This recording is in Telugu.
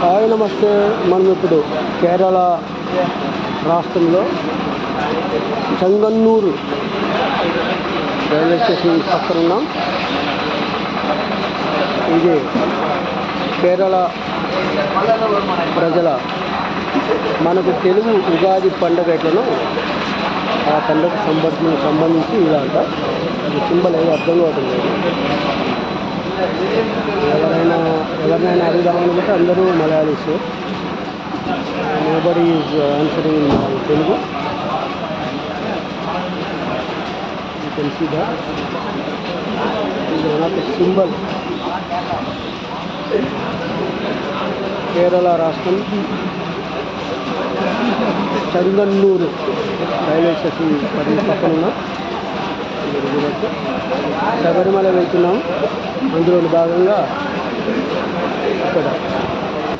హాయ్ నమస్తే. మనం ఇప్పుడు కేరళ రాష్ట్రంలో చంగన్నూరు రైల్వే స్టేషన్ పక్కన ఉన్నాం. ఇది కేరళ ప్రజల మనకు తెలుగు ఉగాది పండుగ ఎట్లను ఆ పండుగ సంబంధించి సంబంధించి ఇలా అంట సింబల్ ఏదో అర్థం అవుతుంది ఎవరినైనా అడుగుదామనుకుంటే అందరూ Malayalis. Nobody is answering in Telugu తెలిసి సింబల్ కేరళ రాష్ట్రం చందన్నూరు రైల్వే స్టేషన్ పది పక్కన ఉన్న. శబరిమల వెళ్తున్నాం. అందులో భాగంగా fuera.